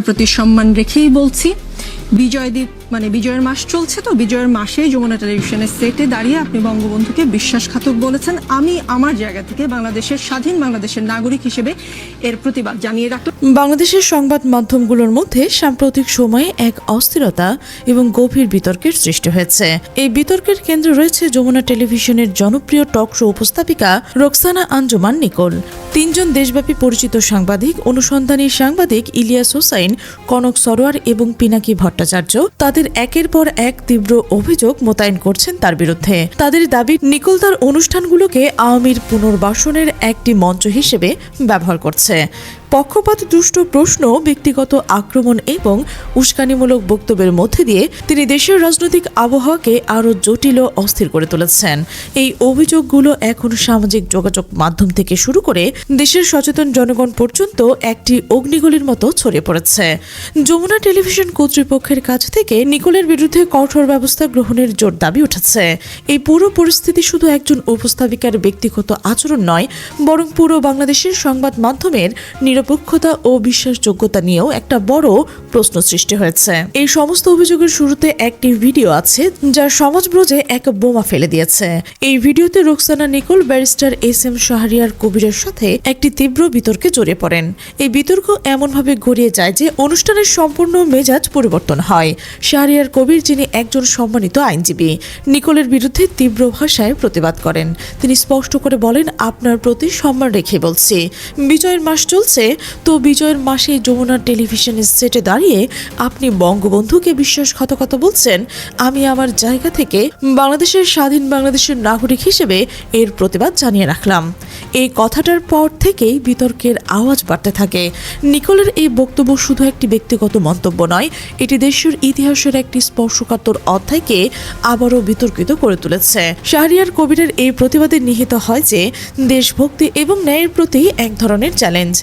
প্রতি সম্মান রেখেই বলছি। বিজয় দ্বীপ মানে বিজয়ের মাস চলছে তো, বিজয়ের মাসে যমুনা টেলিভিশনের সেটে দাঁড়িয়ে আপনি বঙ্গবন্ধুকে বিশ্বাসঘাতক বলেছেন। আমি আমার জায়গা থেকে বাংলাদেশের স্বাধীন বাংলাদেশের নাগরিক হিসেবে এর প্রতিবাদ জানিয়ে রাখলাম। বাংলাদেশের সংবাদ মাধ্যমগুলোর মধ্যে সাম্প্রতিক সময়ে এক অস্থিরতা এবং গভীর বিতর্কের সৃষ্টি হয়েছে। এই বিতর্কের কেন্দ্রে রয়েছে যমুনা টেলিভিশনের জনপ্রিয় টক শো উপস্থাপিকা রোকসানা আঞ্জুমান নিকোল। তিনজন দেশব্যাপী পরিচিত সাংবাদিক, অনুসন্ধানী সাংবাদিক ইলিয়াস হোসাইন, কনক সরোয়ার এবং পিনাকি ভট্টাচার্য তাদের একের পর এক তীব্র অভিযোগ মোতায়েন করছেন তার বিরুদ্ধে। তাদের দাবি নিকোল তার অনুষ্ঠানগুলোকে আওয়ামীর পুনর্বাসনের একটি মঞ্চ হিসেবে ব্যবহার করছে। পক্ষপাত দুষ্ট প্রশ্ন, ব্যক্তিগত আক্রমণ এবং উস্কানিমূলক বক্তব্যের মধ্যে দিয়ে তিনি দেশের রাজনৈতিক আবহাওয়াকে আরও জটিল অস্থির করে তুলেছেন। এই অভিযোগগুলো এখন সামাজিক যোগাযোগ মাধ্যম থেকে শুরু করে দেশের সচেতন জনগণ পর্যন্ত একটি অগ্নিগুলির মতো ছড়িয়ে পড়েছে। যমুনা টেলিভিশন কর্তৃপক্ষের কাছ থেকে নিকোলের বিরুদ্ধে কঠোর ব্যবস্থা গ্রহণের জোর দাবি উঠেছে। এই পুরো পরিস্থিতি শুধু একজন উপস্থাপিকার ব্যক্তিগত আচরণ নয়, বরং পুরো বাংলাদেশের সংবাদ মাধ্যমের নিরপেক্ষতা ও বিশ্বাসযোগ্যতা নিয়েও একটা বড় প্রশ্ন সৃষ্টি হয়েছে। এই সমস্ত অভিযোগের শুরুতে একটি ভিডিও আছে, যা সমাজব্রজে এক বোমা ফেলে দিয়েছে। এই ভিডিওতে Roksana Nicole, barrister S M Shahriar কবিরের সাথে একটি তীব্র বিতর্কে জড়িয়ে পড়েন। এই বিতর্ক এমনভাবে গড়িয়ে যায় যে অনুষ্ঠানের সম্পূর্ণ মেজাজ পরিবর্তন হয়। শাহরিয়ার কবির, যিনি একজন সম্মানিত আইনজীবী, নিকোলের বিরুদ্ধে তীব্র ভাষায় প্রতিবাদ করেন। তিনি স্পষ্ট করে বলেন, আপনার প্রতি সম্মান রেখে বলছি। বিজয়ের মাস চলছে তো বিজয়ের মাসে যমুনা টেলিভিশনের সেটে দাঁড়িয়ে আপনি বঙ্গবন্ধুকে বিশ্বাসঘাতকতা বলছেন, আমি আমার জায়গা থেকে বাংলাদেশের স্বাধীন বাংলাদেশের নাগরিক হিসেবে এর প্রতিবাদ জানিয়ে রাখলাম। এই কথাটার পর থেকেই বিতর্কের আওয়াজ বাড়তে থাকে। নিকোলের এই বক্তব্য শুধু একটি ব্যক্তিগত মন্তব্য নয়, এটি দেশের ইতিহাসের একটি স্পর্শকাতর অধ্যায়কে আবারও বিতর্কিত করে তুলেছে। শাহরিয়ার কবিরের এই প্রতিবাদে নিহিত হয় যে, দেশভক্তি এবং ন্যায়ের প্রতি এক ধরনের চ্যালেঞ্জ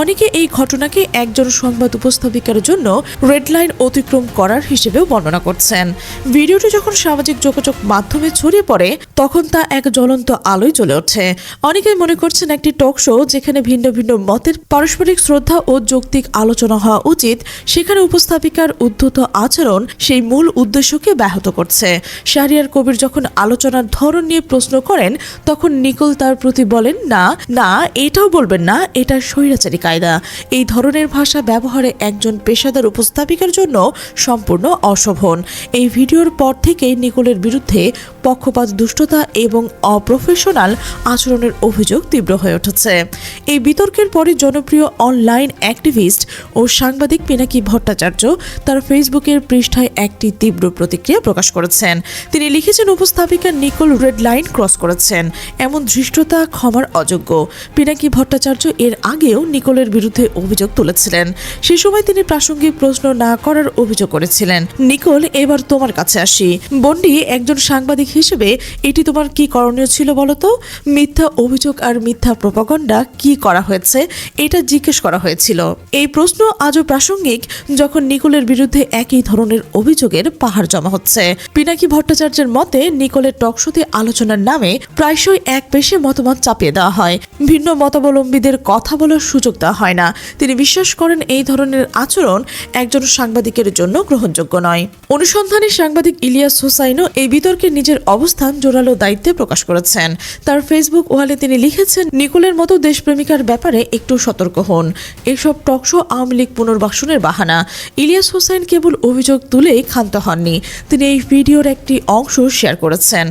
অনেকে এই ঘটনাকে একজন সংবাদ উপস্থাপিকার জন্য রেড লাইন অতিক্রম করার হিসেবেও বর্ণনা করছেন। ভিডিওটি যখন সামাজিক যোগাযোগ মাধ্যমে ছড়িয়ে পড়ে, তখন তা এক জ্বলন্ত আলোয় চলে ওঠে। অনেকেই মনে করছেন একটি টক শো যেখানে ভিন্ন ভিন্ন মতের পারস্পরিক শ্রদ্ধা ও যৌক্তিক আলোচনা হওয়া উচিত, সেখানে উপস্থাপিকার উদ্ধত আচরণ সেই মূল উদ্দেশ্যকে ব্যাহত করছে। শাহরিয়ার কবির যখন আলোচনার ধরন নিয়ে প্রশ্ন করেন, তখন নিকোল তার প্রতি বলেন, না না, এটাও বলবেন না, এটা স্বৈরাচারী কায়দা। এই ধরনের ভাষা ব্যবহারে একজন পেশাদার উপস্থাপিকার জন্য সম্পূর্ণ অশোভন। এই ভিডিওর পর থেকেই নিকোলের বিরুদ্ধে পক্ষপাত, দুষ্টতা এবং অপ্রফেশনাল আচরণের অভিযোগ তীব্র হয়ে উঠেছে। এই বিতর্কের পরে জনপ্রিয় অনলাইন অ্যাক্টিভিস্ট ও সাংবাদিক পিনাকি ভট্টাচার্য তার ফেসবুকের পৃষ্ঠায় একটি তীব্র প্রতিক্রিয়া প্রকাশ করেছেন। তিনি লিখেছেন, উপস্থাপিকা নিকোল রেড লাইন ক্রস করেছেন। এমন ধৃষ্টতা ক্ষমার অযোগ্য। পিনাকি ভট্টাচার্য এর আগেও নিকোলের বিরুদ্ধে অভিযোগ তুলেছিলেন। সে সময় তিনি প্রাসঙ্গিক প্রশ্ন না করার অভিযোগ করেছিলেন। নিকোল, এবার তোমার কাছে আসি। বন্ডি একজন সাংবাদিক হিসেবে এটি তোমার কি করণীয় ছিল বলতো মিথ্যা অভিযোগ আর মিথ্যা প্রপাগণ্ডা কি করা হয়েছে? এটা জিজ্ঞেস করা হয়েছিল। এই প্রশ্ন আজও প্রাসঙ্গিক যখন নিকোলের বিরুদ্ধে একই ধরনের অভিযোগের পাহাড় জমা হচ্ছে। পিনাকি ভট্টাচার্যের মতে, নিকোলের টকশোতে আলোচনার নামে প্রায়শই এক পেশে মতামত চাপিয়ে দেওয়া হয়। ভিন্ন মতাবলম্বীদের কথা বলার সুযোগ দেওয়া হয় না। তিনি বিশ্বাস করেন এই ধরনের আচরণ একজন সাংবাদিকের জন্য গ্রহণযোগ্য নয়। অনুসন্ধানী সাংবাদিক ইলিয়াস হোসাইনও এই বিতর্কে নিজের অবস্থান জোরালো দায়িত্বে প্রকাশ করেছেন। তার ফেসবুক ওয়ালে তিনি লিখেছেন, নিকোলের মতো দেশপ্রেমিকার ব্যাপারে একটু সতর্ক হন। এসব টকশো আওয়ামী লীগ পুনর্বাসনের বাহানা। ইলিয়াস হোসেন কেবল অভিযোগ তুলেই ক্ষান্ত হননি। তিনি এই ভিডিওর একটি অংশ শেয়ার করেছেন,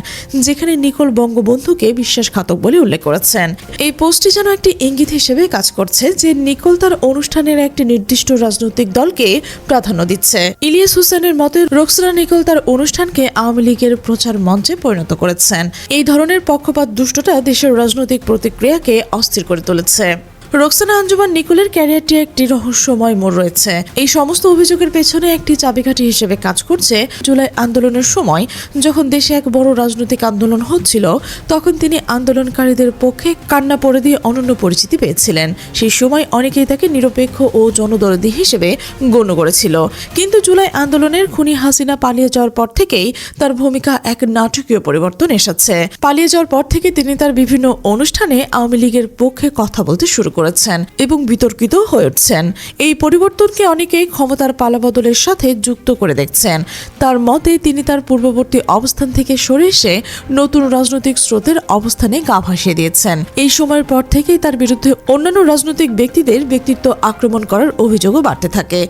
যেখানে নিকোল বঙ্গবন্ধুকে বিশ্বাসঘাতক বলে উল্লেখ করেছেন। এই পোস্টটি যেন একটি ইঙ্গিত হিসেবে কাজ করছে যে নিকোল তার অনুষ্ঠানের একটি নির্দিষ্ট রাজনৈতিক দলকে প্রাধান্য দিচ্ছে। ইলিয়াস হোসেনের মতে, রোকসানা নিকোল তার অনুষ্ঠানকে আওয়ামী লীগের প্রচার মঞ্চে পরিণত করেছেন। এই ধরনের পক্ষপাত দুষ্টতা দেশের রাজনৈতিক প্রতিক্রিয়াকে অস্থির করে তুলেছে। রোকসানা আঞ্জুমান নিকোলের ক্যারিয়ারটি একটি রহস্যময় মোড় রয়েছে। এই সমস্ত অভিযোগের পেছনে একটি চাবিকাঠি হিসেবে কাজ করছে জুলাই আন্দোলনের সময়। যখন দেশে এক বড় রাজনৈতিক আন্দোলন হচ্ছিল, তখন তিনি আন্দোলনকারীদের পক্ষে কান্না পড়ে দিয়ে অনন্য পরিচিতি পেয়েছিলেন। সেই সময় অনেকেই তাকে নিরপেক্ষ ও জনদরদি হিসেবে গণ্য করেছিল। কিন্তু জুলাই আন্দোলনের খুনি হাসিনা পালিয়ে যাওয়ার পর থেকেই তার ভূমিকা এক নাটকীয় পরিবর্তন এসেছে। পালিয়ে যাওয়ার পর থেকে তিনি তার বিভিন্ন অনুষ্ঠানে আওয়ামী লীগের পক্ষে কথা বলতে শুরু করেছেন করেছেন এবং বিতর্কিত হয়ে উঠছেন। এই পরিবর্তনকে অনেকেই ক্ষমতার পালাবদলের সাথে যুক্ত করে দেখছেন। তার মতে, তিনি তার পূর্ববর্তী অবস্থান থেকে সরে এসে নতুন রাজনৈতিক স্রোতের অবস্থানে গা ভাসিয়ে দিয়েছেন। এই সময়ের পর থেকেই তার বিরুদ্ধে অন্যান্য রাজনৈতিক ব্যক্তিদের ব্যক্তিত্ব আক্রমণ করার অভিযোগও বাড়তে থাকে।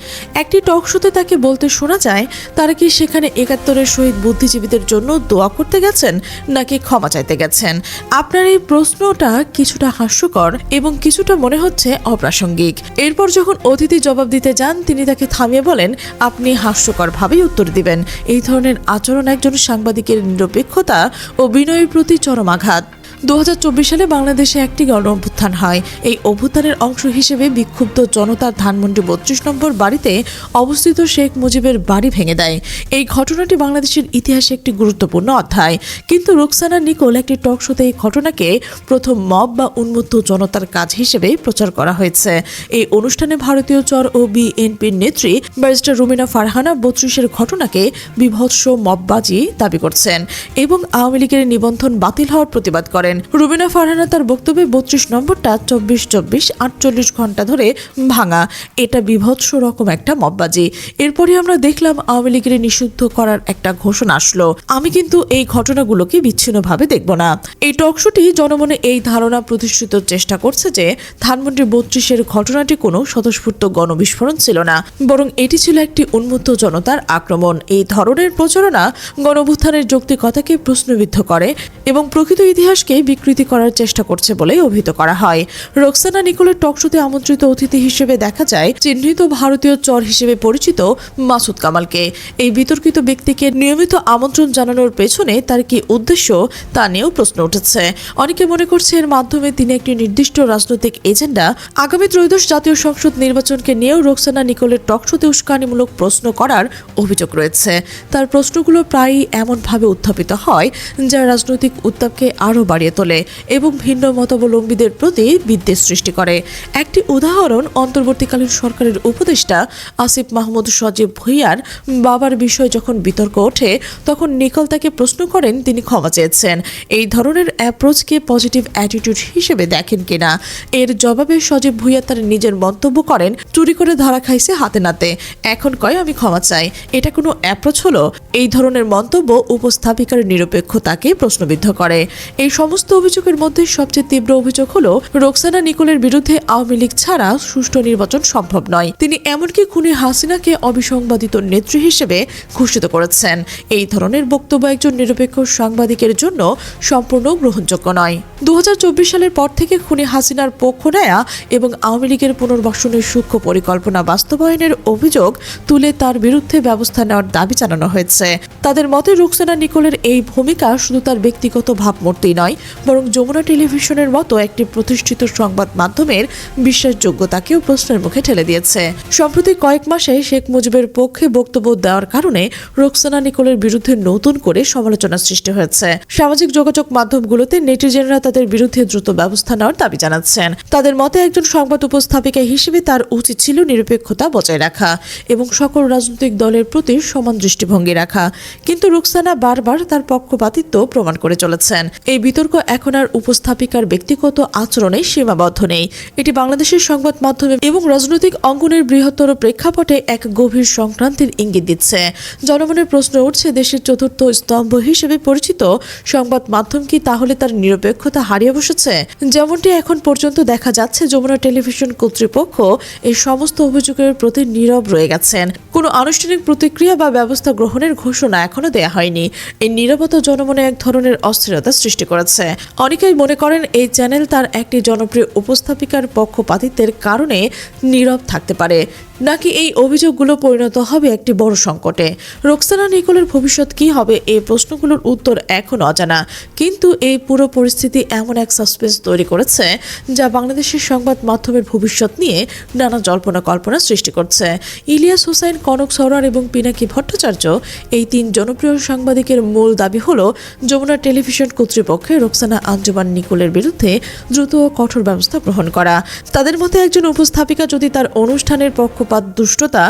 একটি টক শোতে তাকে বলতে শোনা যায়, তারা কি সেখানে একাত্তরের শহীদ বুদ্ধিজীবীদের জন্য দোয়া করতে গেছেন, নাকি ক্ষমা চাইতে গেছেন? আপনার এই প্রশ্নটা কিছুটা হাস্যকর এবং কিছুটা মনে হচ্ছে অপ্রাসঙ্গিক। এরপর যখন অতিথি জবাব দিতে যান, তিনি তাকে থামিয়ে বলেন, আপনি হাস্যকরভাবেই উত্তর দিবেন। এই ধরনের আচরণ একজন সাংবাদিকের নিরপেক্ষতা ও বিনয়ের প্রতি চরম আঘাত। দু হাজার চব্বিশ সালে বাংলাদেশে একটি গণ অভ্যুত্থান হয়। এই অভ্যুত্থানের অংশ হিসেবে বিক্ষুব্ধ জনতার ধানমন্ডি বত্রিশ নম্বর বাড়িতে অবস্থিত শেখ মুজিবের বাড়ি ভেঙে দেয়। এই ঘটনাটি বাংলাদেশের ইতিহাসে একটি গুরুত্বপূর্ণ অধ্যায়। কিন্তু রোকসানা নিকোল একটি টক শোতে এই ঘটনাকে প্রথম মব বা উন্মুক্ত জনতার কাজ হিসেবে প্রচার করা হয়েছে। এই অনুষ্ঠানে ভারতীয় চর ও বিএনপির নেত্রী ব্যারিস্টার রুমিনা ফারহানা বত্রিশের ঘটনাকে বিভৎস মববাজি দাবি করছেন এবং আওয়ামী লীগের নিবন্ধন বাতিল হওয়ার প্রতিবাদ করেন। রুবিনা ফারহানা তার বক্তব্যে বত্রিশ নম্বরটা চব্বিশ চব্বিশ আটচল্লিশ ঘণ্টা ধরে ভাঙা। এটা বিভৎস রকম একটা মববাজি। এরপরে আমরা দেখলাম আওয়ামী লীগের নিষিদ্ধ করার একটা ঘোষণা আসলো। আমি কিন্তু এই ঘটনাগুলোকে বিচ্ছিন্নভাবে দেখব না। এই টকশোটি জনমনে এই ধারণা প্রতিষ্ঠিত চেষ্টা করছে যে ধানমন্ডি বত্রিশের ঘটনাটি কোনো স্বতঃস্ফূর্ত গণবিস্ফোরণ ছিল না, বরং এটি ছিল একটি উন্মুক্ত জনতার আক্রমণ। এই ধরনের প্রচারণা গণভুত্থানের যৌক্তিকতাকে প্রশ্নবিদ্ধ করে এবং প্রকৃত ইতিহাসকে বিকৃতি করার চেষ্টা করছে বলে অভিহিত করা হয়। রোকসানা নিকোলের টকশোতে আমন্ত্রিত অতিথি হিসেবে দেখা যায় চিহ্নিত ভারতীয় চর হিসেবে পরিচিত মাসুদ কামালকে। এই বিতর্কিত ব্যক্তিকে নিয়মিত আমন্ত্রণ জানানোর পেছনে তার কি উদ্দেশ্য তা নিয়েও প্রশ্ন উঠেছে। অনেকে মনে করছে এর মাধ্যমে তিনি একটি নির্দিষ্ট রাজনৈতিক এজেন্ডা, আগামী ত্রয়োদশ জাতীয় সংসদ নির্বাচনকে নিয়েও রোকসানা নিকোলের টকশোতে উস্কানিমূলক প্রশ্ন করার অভিযোগ রয়েছে। তার প্রশ্নগুলো প্রায়ই এমনভাবে উত্থাপিত হয়, যা রাজনৈতিক উত্তাপকে আরও বাড়িয়ে তোলে এবং ভিন্ন মতাবলম্বীদের প্রতি বিদ্বেষ সৃষ্টি করে। একটি উদাহরণ অন্তর্বর্তীকালীন সরকারের উপদেষ্টা আসিফ মাহমুদ সজীব ভুইয়ার বাবার বিষয়ে যখন বিতর্ক ওঠে, তখন নিকল তাকে প্রশ্ন করেন, তিনি ক্ষমা চেয়েছেন। এই ধরনের অ্যাপ্রোচকে পজিটিভ অ্যাটিটিউড হিসেবে দেখেন কিনা? এর জবাবে সজীব ভুইয়া তার নিজের মন্তব্য করেন, চুরি করে ধরা খাইছে হাতে নাতে। এখন কয় আমি ক্ষমা চাই? এটা কোনো অ্যাপ্রোচ হলো? এই ধরনের মন্তব্য উপস্থাপিকার নিরপেক্ষতাকে প্রশ্নবিদ্ধ করে। এই সমস্ত অভিযোগের মধ্যে সবচেয়ে তীব্র অভিযোগ হলো, রোকসানা নিকোলের বিরুদ্ধে আওয়ামী লীগ ছাড়া সুষ্ঠু নির্বাচন সম্ভব নয়। তিনি এমনকি খুনি হাসিনাকে অবিসংবাদিত নেত্রী হিসেবে ঘোষিত করেছেন। এই ধরনের বক্তব্য একজন নিরপেক্ষ সাংবাদিকের জন্য সম্পূর্ণ গ্রহণযোগ্য নয়। দু সালের পর থেকে খুনি হাসিনার পক্ষ নেয়া এবং আওয়ামী লীগের পুনর্বাসনের সূক্ষ্ম পরিকল্পনা বাস্তবায়নের অভিযোগ তুলে তার বিরুদ্ধে ব্যবস্থা নেওয়ার দাবি জানানো হয়েছে। তাদের মতে রুকসানা নিকোলের এই ভূমিকা শুধু তার ব্যক্তিগত ভাবমূর্তি নয় বরং যমুনা টেলিভিশনের মতো একটি প্রতিষ্ঠিত সংবাদ মাধ্যমের বিশ্বাসযোগ্যতাকেও প্রশ্নের মুখে ঠেলে দিয়েছে। সম্প্রতি কয়েক মাসে শেখ মুজিবের পক্ষে বক্তব্য দেওয়ার কারণে রোকসানা নিকোলের বিরুদ্ধে নতুন করে সমালোচনা সৃষ্টি হয়েছে। সামাজিক যোগাযোগ মাধ্যমগুলোতে নেটিজেনরা তাদের বিরুদ্ধে দ্রুত ব্যবস্থা নেওয়ার দাবি জানাচ্ছেন। তাদের মতে একজন সংবাদ উপস্থাপিকা হিসেবে তার উচিত ছিল নিরপেক্ষতা বজায় রাখা এবং সকল রাজনৈতিক দলের প্রতি সমান দৃষ্টিভঙ্গি রাখা। কিন্তু রুকসানা বারবার তার পক্ষপাতিত্ব প্রমাণ করে চলেছেন। এই বিতর্ক এখন আর উপস্থাপিকার ব্যক্তিগত আচরণে সীমাবদ্ধ নেই। এটি বাংলাদেশের সংবাদ মাধ্যমে এবং রাজনৈতিক অঙ্গনের বৃহত্তর প্রেক্ষাপটে এক গভীর সংক্রান্তির ইঙ্গিত দিচ্ছে। জনমনের প্রশ্ন উঠছে, দেশের চতুর্থ স্তম্ভ হিসেবে পরিচিত সংবাদ মাধ্যম কি তাহলে তার নিরপেক্ষতা হারিয়ে বসেছে? যেমনটি এখন পর্যন্ত দেখা যাচ্ছে, যমুনা টেলিভিশন কর্তৃপক্ষ এই সমস্ত অভিযোগের প্রতি নীরব রয়ে গেছেন। কোনো আনুষ্ঠানিক প্রতিক্রিয়া বা ব্যবস্থা গ্রহণের ঘোষণা এখনও দেয়া হয়নি। এই নীরবতা জনমনে এক ধরনের অস্থিরতা সৃষ্টি করেছে। অনেকেই মনে করেন এই চ্যানেল তার একটি জনপ্রিয় উপস্থাপিকার পক্ষপাতিত্বের কারণে নীরব থাকতে পারে। নাকি এই অভিযোগগুলো পরিণত হবে একটি বড় সংকটে? রোকসানা নিকোলের ভবিষ্যৎ কি হবে? এই প্রশ্নগুলোর উত্তর এখন অজানা। কিন্তু এই পুরো পরিস্থিতি এমন এক সাসপেন্স তৈরি করেছে, যা বাংলাদেশের সংবাদ মাধ্যমের ভবিষ্যৎ নিয়ে নানা জল্পনা কল্পনা সৃষ্টি করছে। ইলিয়াস হোসেন কনক সরার এবং পিনাকি ভট্টাচার্য এই তিন জনপ্রিয় সাংবাদিকের মূল দাবি হলো, যমুনা টেলিভিশন কর্তৃপক্ষের রোকসানা আঞ্জুমান নিকোলের বিরুদ্ধে দ্রুত ও কঠোর ব্যবস্থা গ্রহণ করা। তাদের মধ্যে একজন উপস্থাপিকা যদি তার অনুষ্ঠানের পক্ষপাত পক্ষপাত দুষ্টতা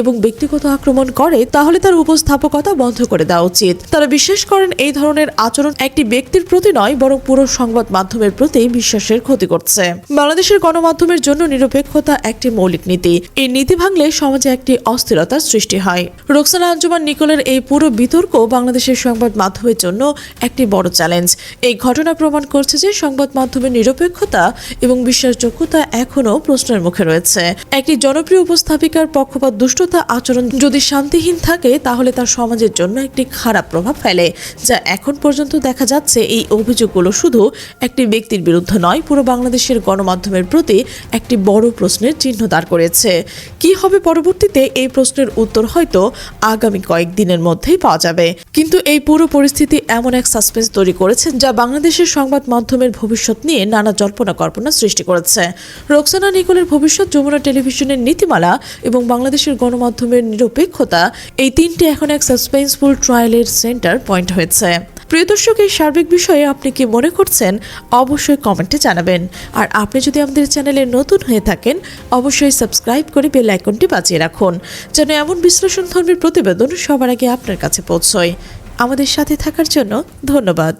এবং ব্যক্তিগত আক্রমণ করে, তাহলে তার উপস্থাপকতা বন্ধ করে দেওয়া উচিত। তারা বিশ্বাস করেন এই ধরনের আচরণ একটি ব্যক্তির প্রতি নয়, বরং পুরো সংবাদ মাধ্যমের প্রতি বিশ্বাসের ক্ষতি করছে। বাংলাদেশের গণমাধ্যমের জন্য নিরপেক্ষতা একটি মৌলিক নীতি। এই নীতি ভাঙলে সমাজে একটি অস্থিরতার সৃষ্টি হয়। রোকসানা আঞ্জুমান নিকোলের এই পুরো বিতর্ক বাংলাদেশের সংবাদ মাধ্যমের জন্য একটি বড় চ্যালেঞ্জ। এই ঘটনা প্রমাণ করছে যে সংবাদ মাধ্যমের নিরপেক্ষতা এবং বিশ্বাসযোগ্যতা এখনও প্রশ্নের মুখে রয়েছে। একটি জনপ্রিয় উপস্থাপিকার পক্ষপাত দুষ্টতা আচরণ যদি শান্তিহীন থাকে, তাহলে তার সমাজের জন্য একটি খারাপ প্রভাব ফেলে, যা এখন পর্যন্ত দেখা যাচ্ছে এই অভিযোগগুলো শুধু একটি ব্যক্তির বিরুদ্ধে নয়, পুরো বাংলাদেশের গণমাধ্যমের প্রতি একটি বড় প্রশ্নের চিহ্ন দাঁড় করেছে। কি হবে পরবর্তীতে? এই প্রশ্নের উত্তর হয়তো আগামী কয়েকদিনের মধ্যেই পাওয়া যাবে। কিন্তু এই পুরো পরিস্থিতি এমন এক সাসপেন্স তৈরি করেছে যা বাংলাদেশের সংবাদ মাধ্যমের ভবিষ্যৎ নিয়ে নানা জল্পনা কল্পনা সৃষ্টি করেছে। রোকসানা নিকোলের ভবিষ্যৎ যমুনা টেলিভিশনের নীতিমালা এবং বাংলাদেশের গণমাধ্যমের নিরপেক্ষতা, এই তিনটি এখন এক সাসপেন্সফুল ট্রায়ালের সেন্টার পয়েন্ট হয়েছে। প্রিয় দর্শক, এই সার্বিক বিষয়ে আপনি কি মনে করছেন? অবশ্যই কমেন্টে জানাবেন। আর আপনি যদি আমাদের চ্যানেলে নতুন হয়ে থাকেন, অবশ্যই সাবস্ক্রাইব করে বেল আইকনটি বাজিয়ে রাখুন, যেন এমন বিশ্লেষণ ধর্মের প্রতিবেদন সবার আগে আপনার কাছে পৌঁছয়। আমাদের সাথে থাকার জন্য ধন্যবাদ।